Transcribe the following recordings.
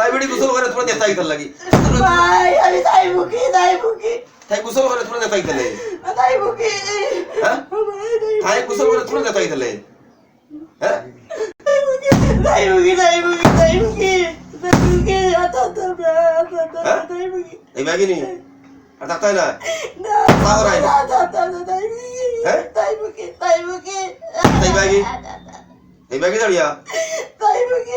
তাই বেটি গোসল করে তোমরা দেখতে আইতার লাগি ভাই আমি যাইব কি যাইব কি তাই গোসল করে তোমরা দেখতে আইতালে যাইব কি হ্যাঁ ভাই যাইব তাই গোসল করে তোমরা দেখতে আইতালে হ্যাঁ যাইব কি যাইব কি যাইব কি যাইব কি আতা আতা আতা হ্যাঁ? যাইব কি এই বাগিনি আর থাকতাই না না পাগল হয় না। আতা আতা যাইব কি হ্যাঁ? যাইব কি যাইব কি যাইব কি? এই বাগি দাঁড়িয়া যাইব কি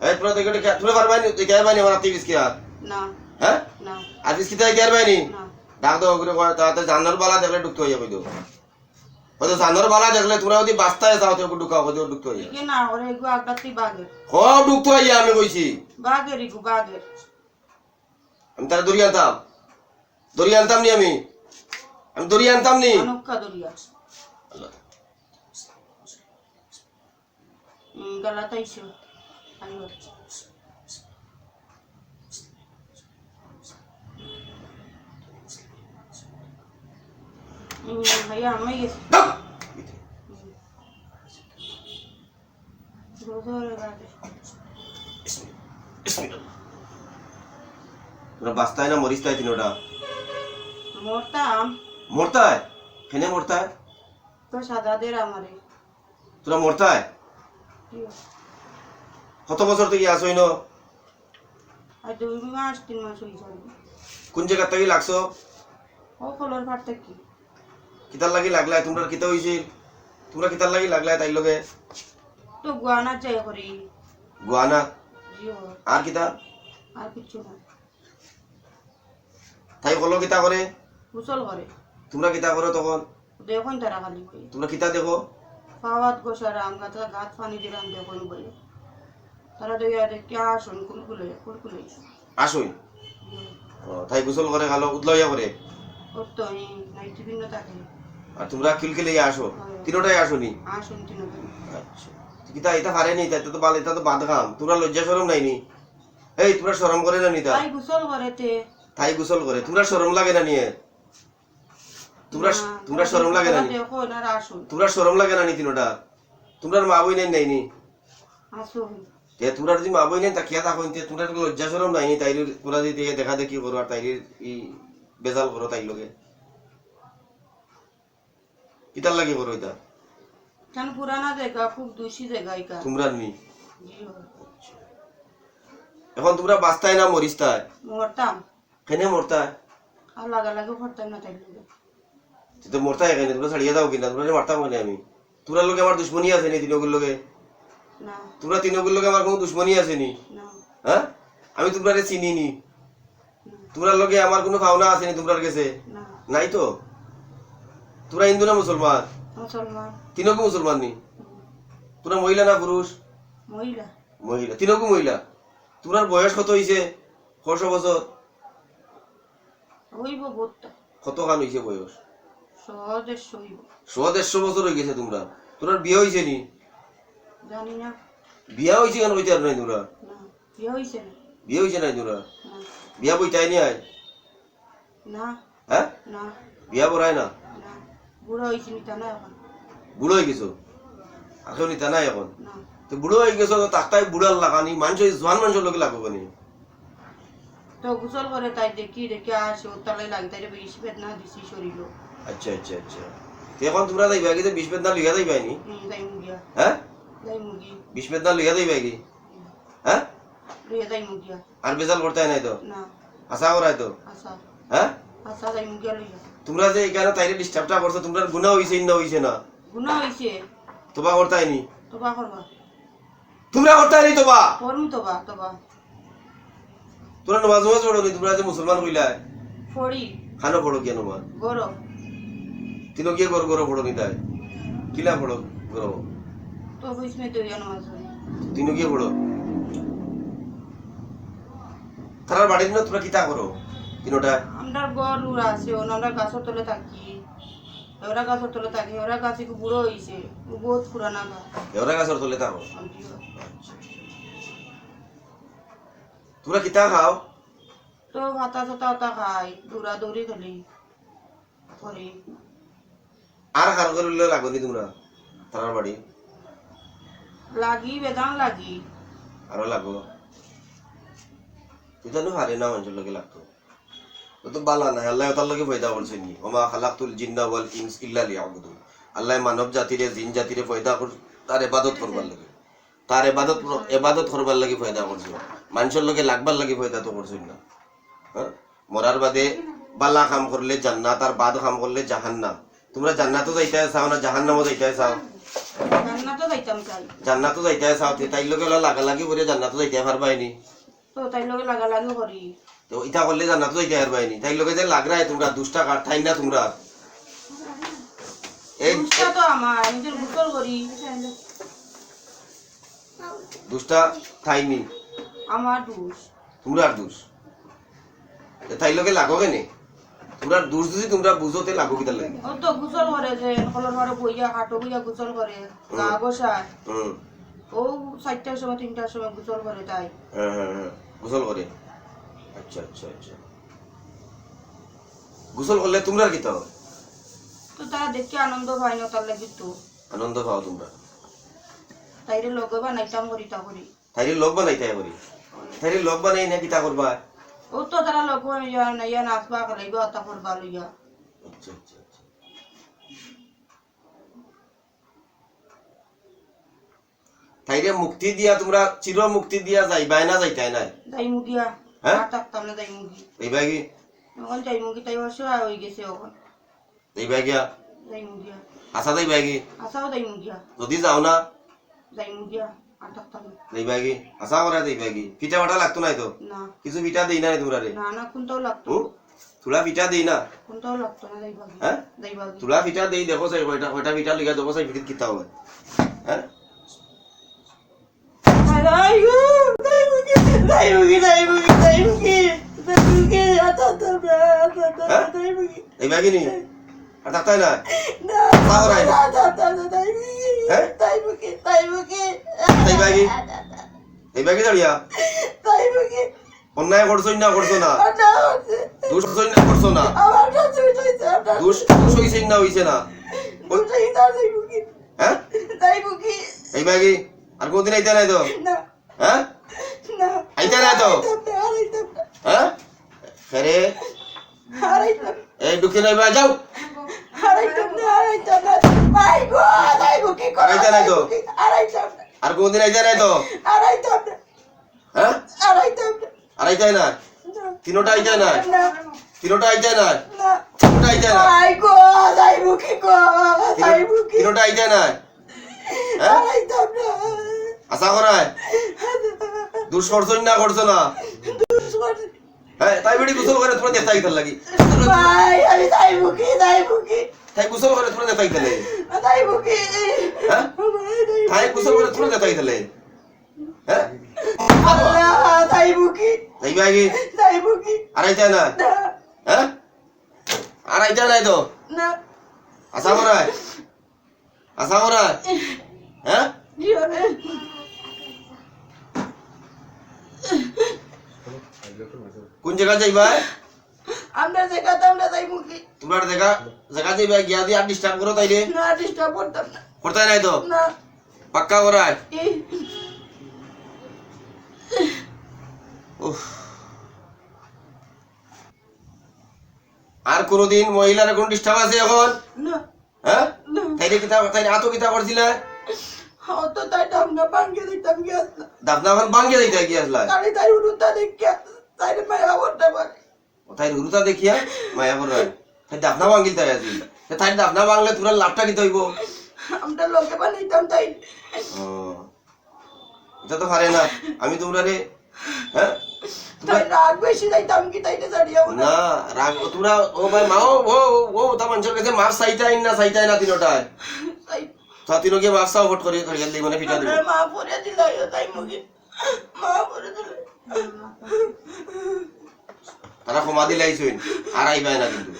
এই তোরা দেখে দেখে তোরা পারবানি তুই কে পারবানি আমার তিরিশ কি আর না হ্যাঁ না আর বিস্কিট থেকে কে পারবানি না ডাক দাও করে কয় তাতে জানার বালা দেখলে ঢুকতে হয়ে যাবে তো হয়তো জানার বালা দেখলে তোরা যদি বাস্তায় যাও তো ঢুকাও হয়তো ঢুকতে হয়ে যাবে এগে না ওরে এগু আগলাতি বাগের সব ঢুকতে হয়ে যায় আমি কইছি বাগের এগু বাগের আমি তারা দড়ি আনতাম দড়ি আনতাম নি আমি আমি দড়ি আনতাম নি অনুক্কা দরিয়া আল্লাহ গালাতাইছো বাগে বিসমিল্লাহ। তোরা বাস্তায় না মরিস্তায় তিনোটা মরতাম। মরতায়? হেনে মরতায় তো সাদাদের আমারে। তোরা মরতায়? কত বছর থেকে আসই ন দুই মাস তিন মাস হয়ে যাবে কোন জায়গা থেকে লাগছো? ও কলর ফাটতে কি কিতার লাগি লাগলাই তোমরা কিতা হইছিল তোমরা কিতার লাগি লাগলাই তাই লগে? তো গুয়ানা যাই করি। গুয়ানা? আর কিতা? আর কিছু না। তাই কলো কিতা করে? গোসল করে। তোমরা কিতা করো তখন? দেখুন তারা খালি তোমরা কিতা দেখো? পাওয়াত গোসার আম গাছ গাছ পানি দিলাম দেখুন বলে তারা দেখে আসুন কুলকুলে কুলকুলে আসুন। তাই গোসল করে খালো উতলাইয়া করে। ওর এই নাইটি ভিন্ন থাকে। আর তোমরা কিলকিলে আসো তিনোটাই আসনি। আসুন আচ্ছা। কিতা এটা পারে নি তাই তো বাল এটা তো বাদ খাম তোমরা লজ্জা শরম নাই নি? এই তোমরা শরম করে না নি তাই গোসল করে তে। তাই গোসল করে। তোমরা শরম লাগে না নিয়ে তোমরা তোমরা শরম লাগে না তোমরা শরম লাগে না নি তিনোটা তোমরা মা বই নাই নাই নি? আসুন। তে তোমরা যদি মা বই নাই তা কিয়া থাকো তে তোমরা তো লজ্জা শরম নাই তাই তোমরা যদি দেখা দেখি করো আর তাই ই বেজাল করো তাই লগে। কিতার লাগে করো এটা কেন পুরানা জায়গা খুব দূষি জায়গা একা তোমরা নি? এখন তোমরা বাস্তায় না মরিস্তায় মরতাম কেনে মরতায় আর লাগা লাগে করতাম না তাই লাগে। তো মরতায় এখানে তোমরা ছাড়িয়ে দাও কিনা তোমরা মারতাম মানে আমি। তোমরা লোকে আমার দুশ্মনী আছে নি তিনগুর লগে? তোমরা তিনগুর লোকে আমার কোনো দুশ্মনী আছে নি। হ্যাঁ? আমি তোমরা চিনি নি। তোমরা লোকে আমার কোনো ভাবনা আছে নি তোমরার কাছে। নাই তো? তোরা হিন্দু না মুসলমান? তিনকু মুসলমান নি? তোরা মহিলা না পুরুষ? মহিলা। মহিলা। তিনকু মহিলা। তোমরার বয়স কত হইছে? কশো বছর? হইব কত খান হইছে বয়স? সহজে শ দেড়শো বছর হয়ে গেছে তোমরা। তোরার বিয়ে হইছে নি? জানি না। বিয়া হইছে কেন হইতে আর নাই তোমরা? না বিয়ে হয়েছে না। বিয়ে হইছে নাই তোমরা? বিয়া বইতাই নি আয় না। হ্যাঁ? না। বিয়া বড়াই না? বুড়ো হয়েছে নিতা না এখন। বুড়ো হয়ে গেছো? এখন নিতা নাই এখন? তো বুড়ো হয়ে গেছো তো তাকতাই বুড়ার লাগানি মানুষ জোয়ান মানুষের লোকে লাগবো নি তো গোসল করে তাই দেখি দেখি আসে তালাই লাগে তাই বেশি বেদনা দিছি শরীর। আচ্ছা আচ্ছা আচ্ছা। এখন তোমরা যাইবা কি বিশ বেদনা লইয়া যাইবা নি যাই মুগিয়া হ্যাঁ? বিশ বেদনা লইয়া যাইবা কি? হ্যাঁ? লইয়া যাই মুগিয়া আর বেজাল করতে নাই তো? না। আশা করাই তো? আসা হ্যাঁ? আসা যাই মুগিয়া লইয়া। তোমরা যে এখানে তাইরে ডিস্টার্বটা করছ তোমরা গুণা হইছে না হইছে না? গুণা হয়েছে তোবা করতাই নি তোবা করবা। তোমরা করতাই নি তোবা? করুন তোবা তোবা। তোরা নমাজ নমাজ পড়ো নি তোমরা যে মুসলমান কইলাই ফড়ি। খানো পড়ো কেন নমাজ? গরো। তিনো গিয়ে গর গর পড়ো নি তাই? কিলা পড়ো গর? তারার বাড়ির তোমরা করো? তিনোটা আমরা উড়া আছে আমরা গাছের তলে থাকি। ওরা গাছের তলে থাকি ওরা গাছে বুড়ো হয়েছে বহুত পুরানা গাছ। গাছের তলে থাকো। তোমরা কিতা খাও? তো ভাতা চাতা ওটা খাই। দৌড়া দৌড়ি খালি। করে। আর কার করলে লাগনি তোমরা? তারার বাড়ি। লাগি বেদান লাগি। আরও লাগো তুই জানো হারে না মানুষের লগে লাগতো। ও তো বালা নাই, আল্লাহ তার লগে পয়দা করছে নি। ওমা খালাকতুল জিন্না ওয়াল ইনস ইল্লা লিয়াবুদুন। আল্লাহ মানব জাতিরে, জিন জাতিরে পয়দা কর তার ইবাদত করবার লাগে। তার ইবাদত ইবাদত করবার লাগি পয়দা করছে মানুষের লগে লাগবার লাগি পয়দা তো করছে না। হ্যাঁ? মরার বাদে বালা কাম করলে জান্নাত আর বাদ কাম করলে জাহান্নাম। তোমরা জান্নাতও যাইতে চাও না, জাহান্নামও যাইতে চাও? জান্নাতও যাইতাম চাই জান্নাতও যাইতে চাও তে তাই লগে লাগা লাগি করে জান্নাতও যাইতে পারবাইনি তো তাই লগে লাগা লাগি করি। তো ইটা করলে জান্নাতও যাইতে পারবাইনি তাই লগে যে লাগরায় তোমরা দুষ্টা কাট ঠাই না তোমরা। এই দুষ্টা তো আমার নিজের গুসল করি। দুষ্টা ঠাইনি আমার দুষ। তোমরা আর দুষ তাই লগে লাগো কেনে তোমরা দুষ যদি তোমরা বুঝোতে লাগো কিতা লাগে। ও তো গুসল করে যে কলর ঘরে বইয়া হাঁটো বইয়া গুসল করে গা বসায় হুম ও চারটার সময় তিনটার সময় গুসল করে তাই। হ্যাঁ হ্যাঁ হ্যাঁ গোসল করে আচ্ছা আচ্ছা আচ্ছা। গোসল করলে তোমরা কিতা হয়? তো তারা দেখে আনন্দ পাই না তার লাগি তো আনন্দ পাও তোমরা তাইরে লগে বানাইতাম করি তা করি তাইরে লোক বানাইতে করি তাইরে লোক বানাই না কিতা করবা তো তারা লগ ইয়া ইয়া নাচবা তা করবা লইয়া আচ্ছা আচ্ছা আচ্ছা। তাইরে মুক্তি দিয়া তোমরা চির মুক্তি দিয়া যাইবাই না যাইতাই নাই? যাই মুগিয়া হ্যাঁ? থাকতাম না যাই মুগি এইবা কি? এখন তাই অসহায় হয়ে গেছে এখন। এইবা গিয়া যাই মুগিয়া আসা যাইবা কি? আসাও যাই মুগিয়া যদি যাও না? যাই মুগিয়া না যাইবা কি আসা করা যাইবা কি পিঠা বাটা লাগতো নাই তো না কিছু পিঠা দেই না তোমরা রে না না কোনটাও লাগতো? তোরা পিঠা দেই না কোনটাও লাগতো না যাইবা হ্যাঁ তোরা পিঠা দেই দেখো চাই কয়টা কয়টা পিঠা লিখা দেখো চাই পিঠিত কিতা হয় হ্যাঁ এইবা কি নি আর থাকতাই না আসা করাই না হ্যাঁ? এইবা কি এইবা কি দাঁড়িয়া? অন্যায় করছোই না করছ না? দুষ করছোই না করছ না? দুষ দুষ হইছে না হইছে না? হ্যাঁ? এইবা কি আর কোনদিন আইতে নাই তো? হ্যাঁ? আইতে নাই তো? হ্যাঁ? ফেরে। এই ঢুকে নাই বা যাও। আর কোনদিন আইতে নাই তো? হ্যাঁ? আর আইতে না? তিনোটা আইতে না। তিনোটা আইতে না। তিনোটা আইতে না তিনোটা আইতে না হ্যাঁ? আশা করায়? দুষ করছ না? করছ না হ্যাঁ তাই বেড়ি গোসল করে তোমরা দেখতে আইতে লাগি। তাই গোসল করে তোমরা দেখতে আইতে লাগে হ্যাঁ? তাই গোসল করে তোমরা দেখতে আইতে লাগে হ্যাঁ তাই বাকি আর আইতে না? হ্যাঁ? আর আইতে নাই তো? আশা করায় আশা করায় হ্যাঁ? কোন জায়গা যাইবা আমরা জায়গাতে আমরা যাই মুখি তোমরা জায়গা জায়গা যাইবা গিয়া দিয়ে আর ডিস্টার্ব করো তাইলে। না ডিস্টার্ব করতাম না। করতে নাই তো? না। পাক্কা করায়। আর কোনদিন মহিলার কোন ডিস্টার্ব আছে এখন? না। হ্যাঁ? তাইলে কিতা তাই আতো কিতা করছিলে? তোরা আমরা লোকে বানাইতাম তাই ও, এটা তো পারে না আমি তোমরা রে হ্যাঁ তাই রাগ বেশি যাইতাম কি তাইতে ছাড়িয়া না রাগ তোমরা ও ভাই মাও ও ও তা মানুষের কাছে মাছ চাইতাই না চাইতাই না তিনোটায় তিনকে মাছ চাও ভোট করে করে গেলি মানে পিঠা দিবে। মা পরে দিল তাই মুখে মা পরে দিল তারা ক্ষমা দিলাইছইন আর আইবাই না কিন্তু।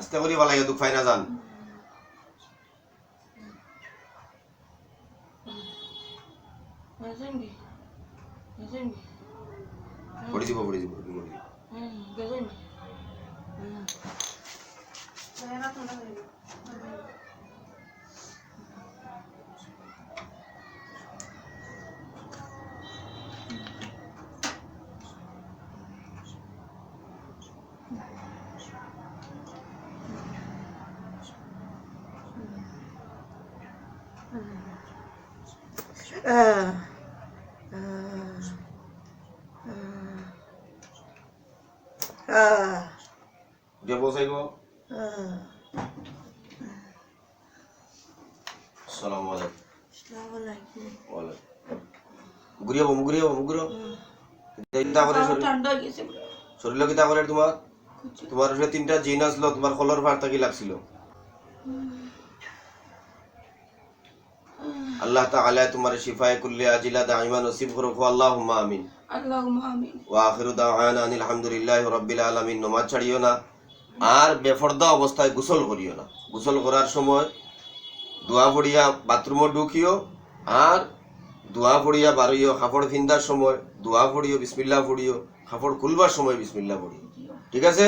আস্তে করি বালাই দুঃখ পাই না যান গেছেন কি উঠে বসাইব সালাম আলাইকুম ওয়ালাইকুম মুগুরি হব মুগুরি হব মুগুরি চিন্তা করে শরীর কিতা করে তোমার তোমার তিনটা জিন আসলো তোমার কলর ভার থাকি লাগছিল আল্লাহ তাআলা তোমার শিফায়ে কুল্লি আজিলা দাইমা নসিব করুক। আল্লাহুম্মা আমিন। আল্লাহুম্মা আমিন। ওয়া আখিরু দাওয়ানা আনিল হামদুলিল্লাহি রাব্বিল আলামিন। নমাজ ছাড়িও না। আর বেফর্দা অবস্থায় গোসল করিও না। গোসল করার সময় দোয়া পড়িয়া বাথরুমে ঢুকিও আর দোয়া পড়িয়া বারইও কাপড় ফিন্দার সময় দোয়া পড়িও বিসমিল্লাহ পড়িও কাপড় খুলবার সময় বিসমিল্লাহ পড়িও। ঠিক আছে?